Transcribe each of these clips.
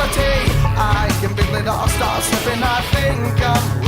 I can feel it all start slipping. I think I'm.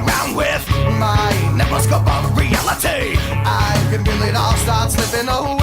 down with my neuroscope of reality. I can feel it all start slipping away.